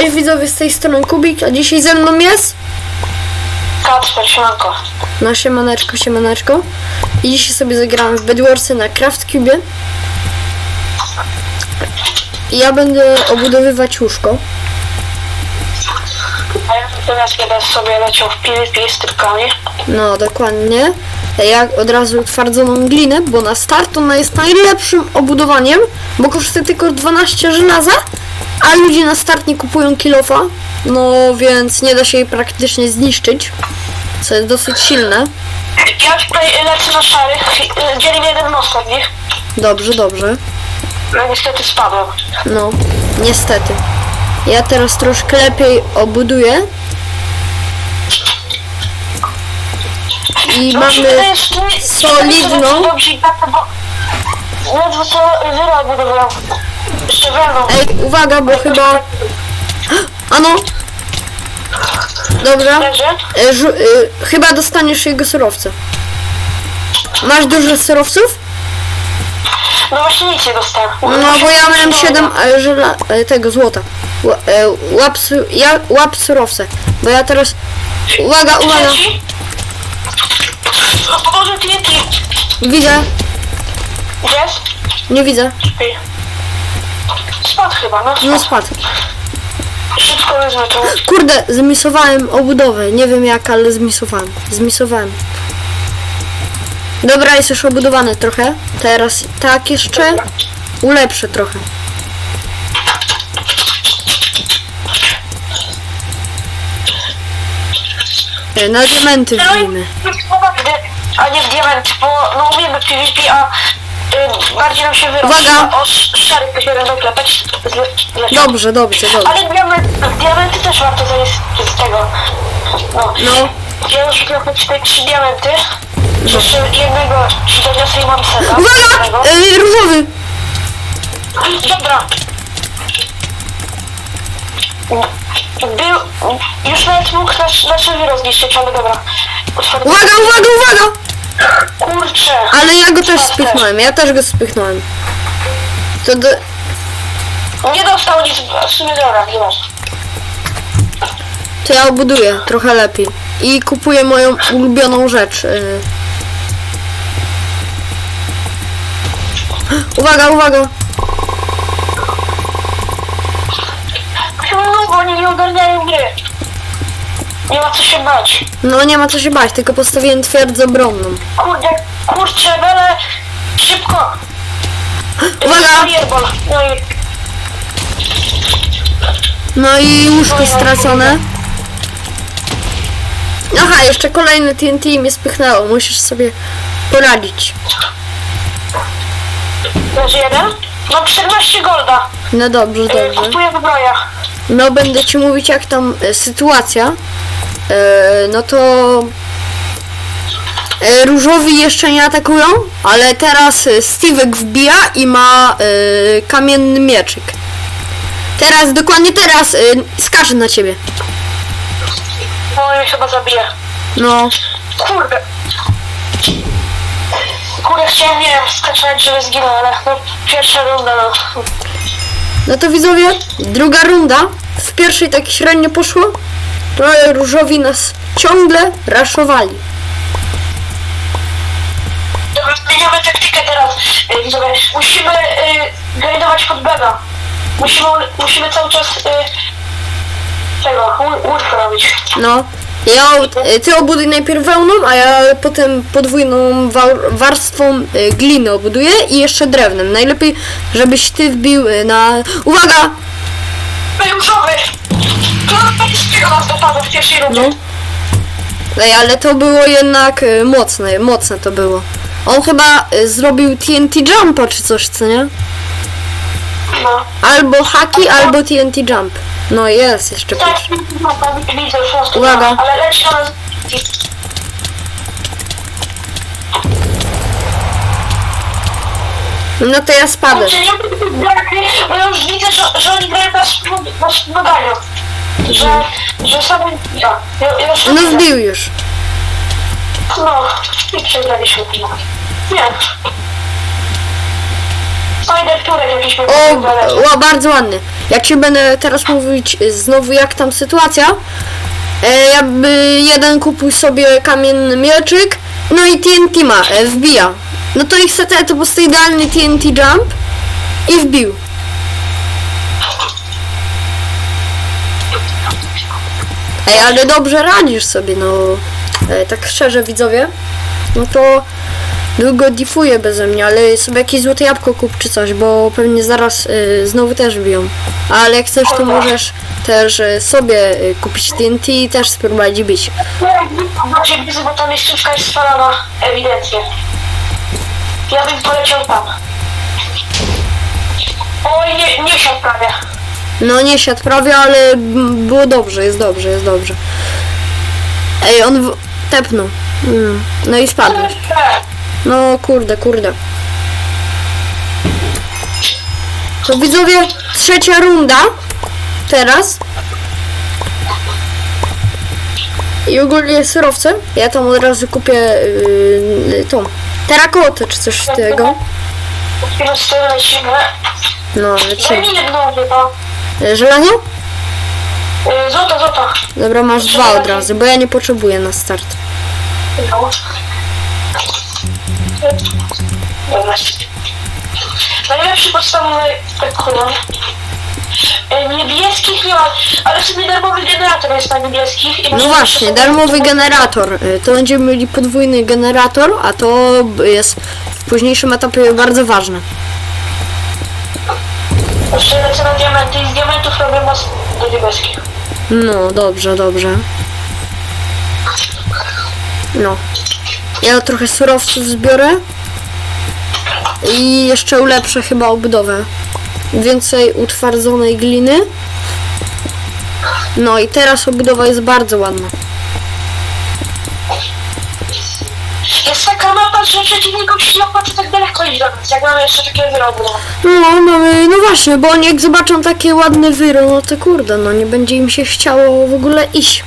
Cześć widzowie, z tej strony Kubik, a dzisiaj ze mną jest? Kacper, siemanko. no siemaneczko, siemaneczko. I dzisiaj sobie zagramy w Bedwarsy na CraftCube i ja będę obudowywać łóżko. A ja teraz będę sobie leciał w PvP z typkami. no dokładnie. Ja od razu utwardzoną glinę, bo na start ona jest najlepszym obudowaniem bo kosztuje tylko 12 żelaza a ludzie na start nie kupują kilofa no więc nie da się jej praktycznie zniszczyć co jest dosyć silne Ja tutaj lecę na szarych, dzieli mnie jeden most od nich. dobrze, dobrze No niestety spadłem. No, niestety. Ja teraz troszkę lepiej obuduję. I No, mamy... solidną- Dobrze bo ledwo co. Jeszcze. Ej, uwaga, bo chyba... Ano! Dobra. E, żu- e, chyba dostaniesz jego surowce. Masz dużo surowców? No właśnie nic nie dostałem. No, bo ja miałem 7 e, żela... e, tego złota. Ła- e, Łap, su- ja, łap surowce. Bo ja teraz... Uwaga, uwaga! O Boże, TNT. Widzę. Jest? Nie widzę. Spadł chyba, no. No spadł. Szybko to. Kurde, zmisowałem obudowę. Nie wiem jak, ale zmisowałem. Zmisowałem. Dobra, jest już obudowane trochę. Teraz tak jeszcze ulepszę trochę. E, Na diamenty No wbijmy. a nie w diament, bo no umiemy PvP, a y, bardziej nam się wyrobi. Uwaga! O sz- szarych to się będą klepać. zle- leciał. Dobrze, dobrze, dobrze. Ale diament, diamenty też warto zajść z tego. No. No, Ja już trochę tutaj trzy diamenty. Jeszcze jednego ci doniosę i mam seta. uwaga! E, różowy! Dobra. Był, już nawet mógł nasz, nasze wyro zniszczyć, ale dobra. Otwarty. Uwaga, uwaga, uwaga! Kurczę. Ale ja go też spychnąłem, ja też go spychnąłem. To do... Nie dostał nic, w sumie dobra, nie masz. To ja obuduję trochę lepiej. I kupuję moją ulubioną rzecz. y. Uwaga, uwaga! Chyba no, nie ogarniają gry. Nie ma co się bać. No nie ma co się bać, tylko postawiłem twierdzę obronną. Kurde, kurczę, bele, szybko. Uwaga! Fireball. No i No i łóżko stracone. Aha, jeszcze kolejne TNT mnie spychnęło. Musisz sobie poradzić. leży jeden. Mam 14 golda. No dobrze, Y, dobrze. Kupuję w brojach. No będę ci mówić jak tam e, sytuacja. E, no to e, różowi jeszcze nie atakują, ale teraz e, Steve'ek wbija i ma kamienny mieczyk. Teraz, dokładnie teraz skacze na ciebie. No i chyba zabije. No, Kurde. Kurde, chciałem, nie wiem, skaczać, żeby zginął, ale no, pierwsza runda, no. no to widzowie, druga runda. W pierwszej tak średnio poszło, ale różowi nas ciągle raszowali. Dobra, zmieniamy taktykę teraz. y, widzowie. Musimy y, grindować pod bega. Musimy, musimy cały czas y, tego, łó- łóżko robić. No, ja, e, ty obuduj najpierw wełną, a ja potem podwójną wa- warstwą e, gliny obuduję i jeszcze drewnem. Najlepiej, żebyś ty wbił e, na... Uwaga! Różowy! To nas dopadło w pierwszej rundzie. No. Ej, ale to było jednak e, mocne, mocne to było. On chyba e, zrobił TNT Jumpa czy coś, co nie? No. Albo haki, albo TNT Jump. No jest jeszcze Tak, pierwszy. no, tam widzę, już nas Uwaga. Ale leci na nas... No to ja braki, bo ja już widzę, że, że oni grają na śniadaniu. Że, że sobie... Ja, ja, ja już No zbił już. No, i przegraliśmy to. Nie. Spider Turek jakiś O, o, bardzo ładny. Ja ci będę teraz mówić y, znowu jak tam sytuacja. E, jakby jeden kupuj sobie kamienny mieczyk, no i TNT ma, e, wbija. No to niestety to po prostu idealny TNT jump i wbił. Ej, ale dobrze radzisz sobie, no. E, tak szczerze, widzowie. No to długo diffuje beze mnie, ale sobie jakieś złote jabłko kup czy coś, bo pewnie zaraz e, znowu też biją. Ale jak chcesz, to możesz też e, sobie kupić TNT i też spróbować bić. Znaczy, widzę, bo tam miejscówka jest spalona, ewidentnie. Ja bym poleciał tam. Oj, nie, nie siadł prawie. No nie siadł prawie, ale było dobrze, jest dobrze, jest dobrze. Ej, on w... tepnął. Mm. No i spadłeś. No kurde, kurde. To widzowie, trzecia runda. Teraz. I ogólnie surowce. Ja tam od razu kupię yy, tą terakotę czy coś z tego. 4 lecimy. No, lecimy. E, Żelazo? Y, Złota, złota. Dobra, masz dwa od razu, bo ja nie potrzebuję na start. No. Dobra. Najlepszy podstawowy kolor. Y, Niebieskich nie ma, ale sobie darmowy generator jest na niebieskich. I No możemy właśnie, darmowy generator. To będziemy mieli podwójny generator, a to jest w późniejszym etapie bardzo ważne. Jeszcze lecę na diamenty i z diamentów robię most do niebieskich. No, dobrze, dobrze. No. Ja trochę surowców zbiorę. I jeszcze ulepszę chyba obudowę. Więcej utwardzonej gliny. No i teraz obudowa jest bardzo ładna. Jest taka mapa, że przeciwnikom się nie opłaca tak daleko iść jak mamy jeszcze takie wyroby. no. Mamy, no właśnie, bo oni jak zobaczą takie ładne wyro, no to kurde, no nie będzie im się chciało w ogóle iść.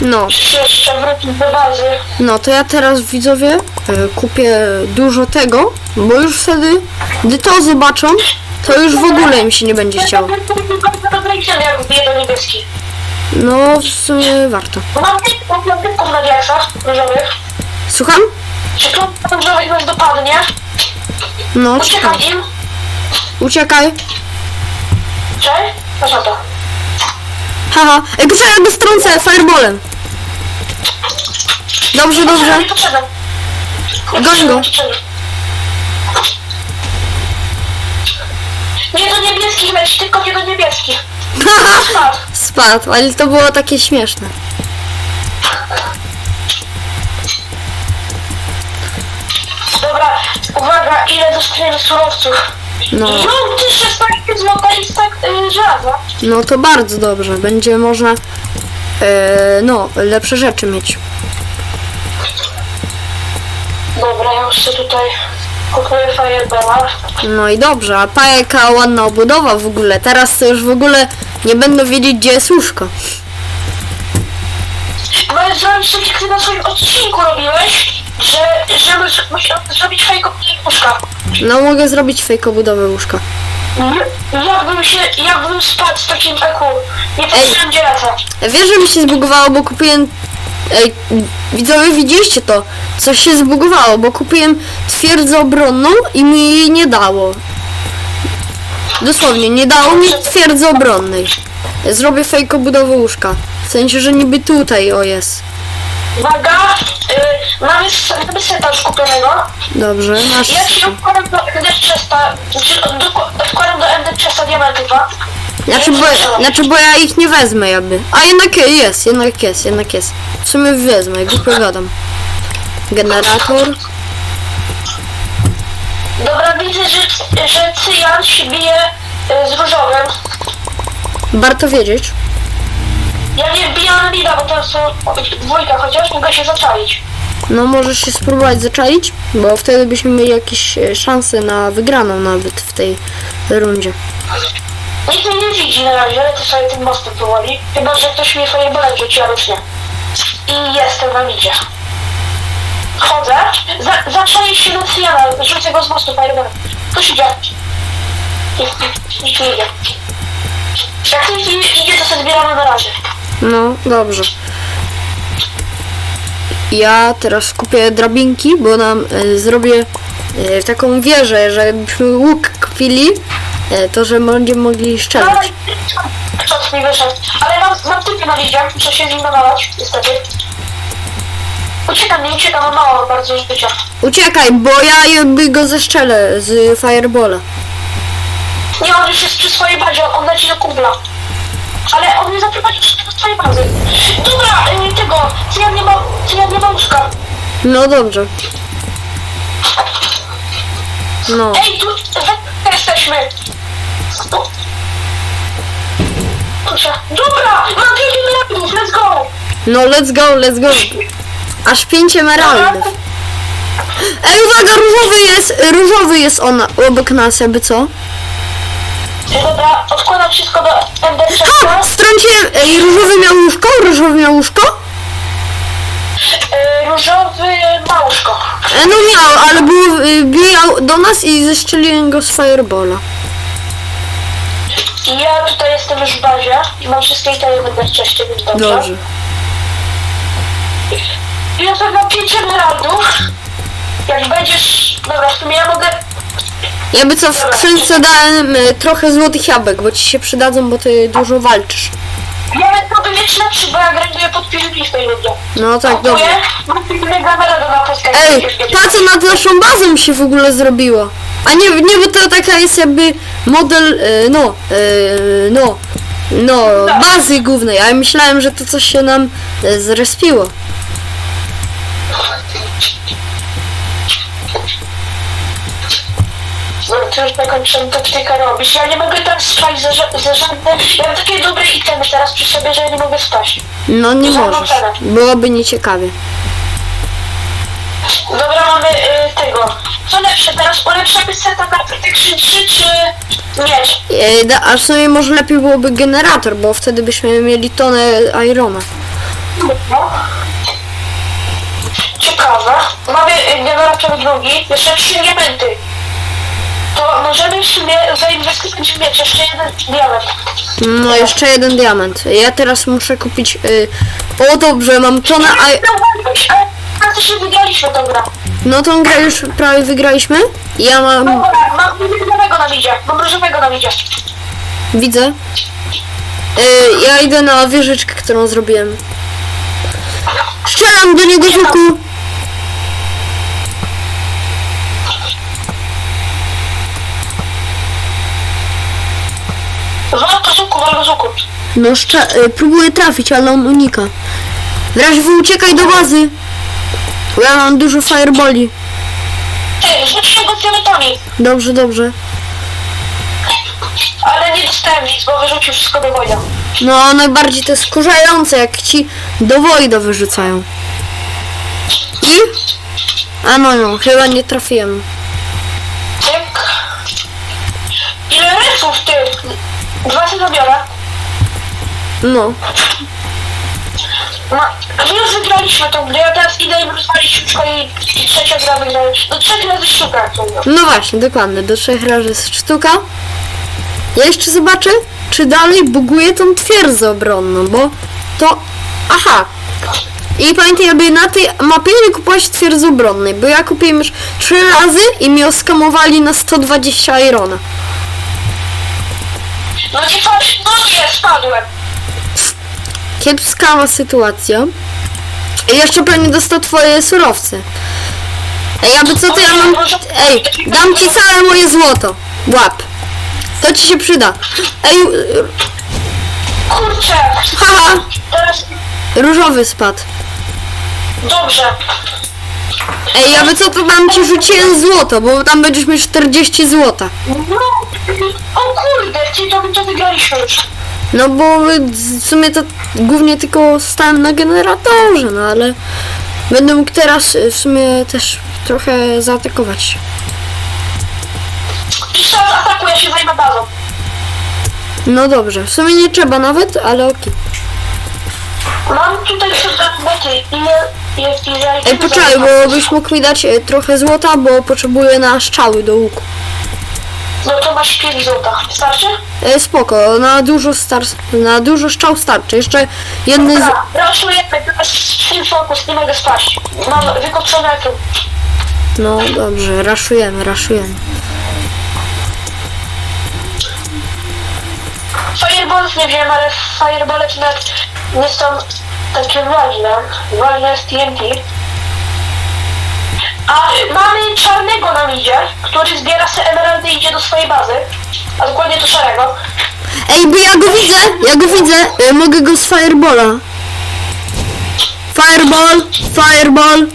No, Jeszcze wrócić do bazy. no to ja teraz widzowie e, kupię dużo tego, bo już wtedy, gdy to zobaczą, to już w ogóle im się nie będzie chciało. No, w sumie warto. Mam typków, na różowych. Słucham? Czy różowych nas dopadnie? No, Uciekam czekaj. im. Uciekaj. Cześć? No co to? Haha. Ej, poczekaj, ja go strącę fireballem. Dobrze, dobrze. Nie. Goń go. Nie do niebieskich leci, tylko nie do niebieskich. Spadł. Spadł, ale to było takie śmieszne. Uwaga, ile dostajemy surowców. No. No, ty 16 złota i tak y, żelaza. No to bardzo dobrze. Będzie można e, no, lepsze rzeczy mieć. Dobra, ja sobie tutaj kupuję Fireballa. No i dobrze, a pa jaka ładna obudowa w ogóle. Teraz to już w ogóle nie będą wiedzieć gdzie jest łóżko. Możesz zrobić tak ty na swoim odcinku robiłeś, że, że musisz musisz zrobić fajko puszka. No mogę zrobić fake obudowę łóżka. Jakbym się, jakbym spadł z takim eku. Nie patrzyłem gdzie lecę. Wiesz, że mi się zbugowało, bo kupiłem... Ej, widzowie widzieliście to? Coś się zbugowało, bo kupiłem twierdzę obronną i mi jej nie dało. Dosłownie, nie dało mi twierdzy obronnej. Zrobię fake obudowę łóżka. W sensie, że niby tutaj, o jest. Uwaga, y, mamy, s- mamy seta już kupionego. Dobrze, masz Ja ci odkładam do Ender Chesta, znaczy od- do- odkładam do Ender Chesta diamenty dwa. Znaczy bo, znaczy, bo ja ich nie wezmę jakby. A jednak jest, jednak jest, jednak jest. W sumie wezmę, głupio gadam. Generator. Dobra, widzę, że, że cyjan się bije y, z różowym. Warto wiedzieć. Ja nie wbijam na mida, bo to są dwójka, chociaż mogę się zaczaić. No możesz się spróbować zaczaić, bo wtedy byśmy mieli jakieś e, szanse na wygraną nawet w tej rundzie. Nikt mnie nie widzi na razie, ale to sobie tym mostem powoli. Chyba, że ktoś mnie fireballem rzuci, ale już nie. I jestem na midzie. Chodzę, za, zaczaję się do cyjana, rzucę go z mostu fireballem. Ktoś idzie. Nic nie idzie. Jak nie idzie, to sobie zbieramy na razie. No, dobrze. Ja teraz kupię drabinki, bo nam e, zrobię e, taką wieżę, żebyśmy łuk kupili, e, to że będziemy mogli strzelać. Czas mi wyszedł. Ale mam, mam typy na widzie, muszę się z nim nawalać, niestety. Uciekam, nie uciekam, mam mało bardzo życia. Uciekaj, bo ja jakby go zestrzelę z firebola. Nie, on już jest przy swojej bazie, on leci do kumpla. Ale on mnie zaprowadził do swojej bazy. Dobra, y, tego, co ja nie mam, co ja nie mam łóżka. No dobrze. No. Ej, tu we- jesteśmy. O. Dobra, mam 5 miliardów, let's go. No let's go, let's go. Aż pięć emeraldów. Ej, uwaga, różowy jest, różowy jest on obok nas, jakby co? Dobra, odkładam wszystko do Ender Ha! Chesta. Strąciłem, ej, różowy miał łóżko? Różowy miał łóżko? Y, Różowy ma łóżko. E, no miał, ale był, y, bijał do nas i zestrzeliłem go z firebola. I ja tutaj jestem już w bazie i mam wszystkie itemy w Ender Chestie, więc dobrze. Dobrze. I mam 5 emeraldów. Jak będziesz... Dobra, w sumie ja mogę... Jakby co, w skrzynce dałem y, trochę złotych jabłek, bo ci się przydadzą, bo ty dużo walczysz. Ja mogę mieć lepszy, bo ja graduję pod PvP w tej ludzie. No tak, dobrze. Ej, patrz co nad naszą bazą się w ogóle zrobiło. A nie, nie, bo to taka jest jakby model, e, no, e, no, no, bazy głównej, a ja myślałem, że to coś się nam zrespiło. To już zakończyłem taktykę robić. Ja nie mogę teraz spać ze, ża- ze żadnym... Ja mam takie dobre hitemy teraz przy sobie, że ja nie mogę spać. No nie Za możesz, cenę. byłoby nieciekawie. Dobra, mamy y, tego. Co lepsze, teraz ulepszamy seta na Protection 3 czy miecz? E, da, a w sumie może lepiej byłoby generator, bo wtedy byśmy mieli tonę Irona. No. Ciekawe. Mamy y, generator drugi, jeszcze trzy diamenty. To możemy w sumie zainwestować w miecz, jeszcze jeden diament. No jeszcze jeden diament. Ja teraz muszę kupić, y, o dobrze, mam tonę I... Ale praktycznie wygraliśmy tą grę. No tą grę już prawie wygraliśmy. Ja mam, Dobra, mam różowego na widzie, mam różowego na widzie. widzę. Y, ja idę na wieżyczkę, którą zrobiłem. Strzelam do niego z łuku. No szcze- y, próbuję trafić, ale on unika. Wy uciekaj do bazy. Bo ja mam dużo fireboli. Ty, rzuciłem go diamentami, Dobrze, dobrze. ale nie dostałem nic, bo wyrzucił wszystko do wojna. No najbardziej to jest skurzające, jak ci do Wojda wyrzucają. I? A no, no, chyba nie trafiłem. Tak. Ile refów, ty? Dwa się zabiorę. No. Ma, my już wygraliśmy tą grę, ja teraz idę im rozwalić szybko i, i trzecia gra wygrałem. No trzeci razy sztuka. No właśnie, dokładnie, do trzech razy sztuka. Ja jeszcze zobaczę, czy dalej buguje tą twierdzę obronną, bo to... Aha! I pamiętaj, aby na tej mapie nie kupować twierdzy obronnej, bo ja kupiłem już trzy razy i mi oskamowali na 120 irona. No nie nie, spadłem. Kiepska sytuacja. I jeszcze pewnie dostał twoje surowce. Ej, aby co to ja mam... Ej, dam ci całe moje złoto. Łap. To ci się przyda. Ej, Kurczę, haha, teraz różowy spadł. dobrze. Ej, aby co to dam ci rzuciłem złoto, bo tam będziesz mieć 40 złota. No, o kurde, ty to, to wygraliśmy już. No bo w sumie to głównie tylko stałem na generatorze, no ale będę mógł teraz y, w sumie też trochę zaatakować. Pisał atakuje, ja się zajmę bazą. No dobrze, w sumie nie trzeba nawet, ale okej. Mam tutaj sobie boty. Ile jest ile Ej, poczekaj, bo byś mógł mi dać e, trochę złota, bo potrzebuję na strzały do łuku. No to masz 5 złota. Starczy? E, spoko, na dużo star... na dużo szczał starczy. Jeszcze jedny z... Dobra, raszujemy, teraz full focus, nie mogę spaść. Mam wykopczone tu. No dobrze, raszujemy, raszujemy. Fireballów nie wiem, ale fireball nawet nie są takie ważne. Ważne jest TNT. A mamy czarnego na midzie, który zbiera sobie emeraldy i idzie do swojej bazy. A dokładnie do szarego. Ej, bo ja go widzę, ja go widzę, e, mogę go z firebola. Fireball, fireball.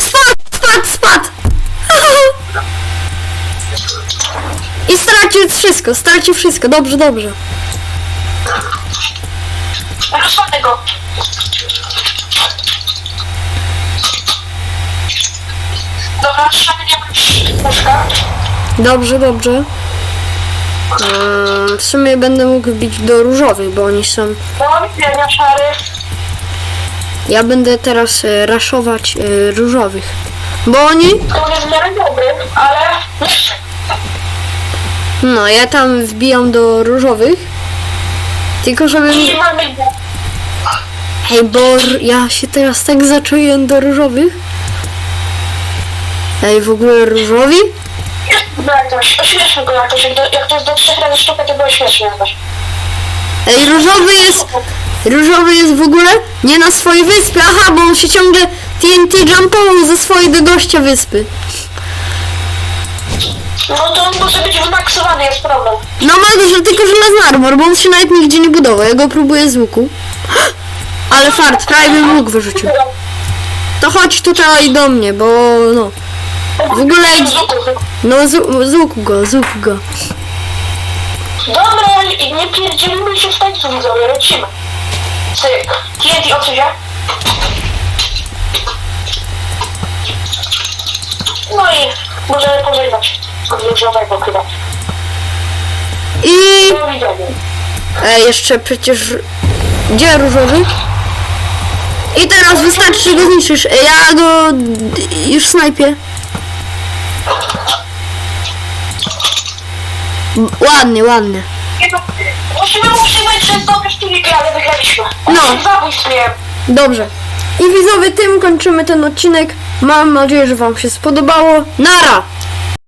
Spadł, spadł, spadł. I stracił wszystko, stracił wszystko, dobrze, dobrze. Rozsłonę go. Dobra, puszka. Dobrze, dobrze. Eee, w sumie będę mógł wbić do różowych, bo oni są... Widzenia, szary. Ja będę teraz e, raszować e, różowych. Bo oni... To jest w miarę dobry, ale... No, ja tam wbijam do różowych. Tylko żeby... mi- I mamy... Hej, bo r- ja się teraz tak zaczuję do różowych. Ej, w ogóle różowi? Jakoś, ośmieszmy go jakoś. Jak, do, jak to jest do trzech razy sztuka, to było śmieszne jakoś. Ej, różowy jest... Różowy jest w ogóle nie na swojej wyspie. Aha, bo on się ciągle TNT jumpował ze swojej do gościa wyspy. No to on może być wymaksowany, jest problem. No może, tylko że ma armor, bo on się nawet nigdzie nie budował. Ja go próbuję z łuku. Ale fart, prawie bym łuk wyrzucił. To chodź tutaj do mnie, bo no... W ogóle- No z, z łuku go, z łuku go. Dobra, i nie pierdzielimy się w tańcu widzowie, lecimy. Cyk. TNT odsuń się. No i możemy pożegnać różowego chyba. I... Do widzenia. E, jeszcze przecież... Gdzie różowy? I teraz wystarczy, że go zniszczysz. Ja go już snajpię. Ładnie, ładnie. Nie, Musimy utrzymać, że jest dobry sztulik, ale wygraliśmy. No. Zabójstw miałem. Dobrze. I widzowie, tym kończymy ten odcinek. Mam nadzieję, że wam się spodobało. Nara!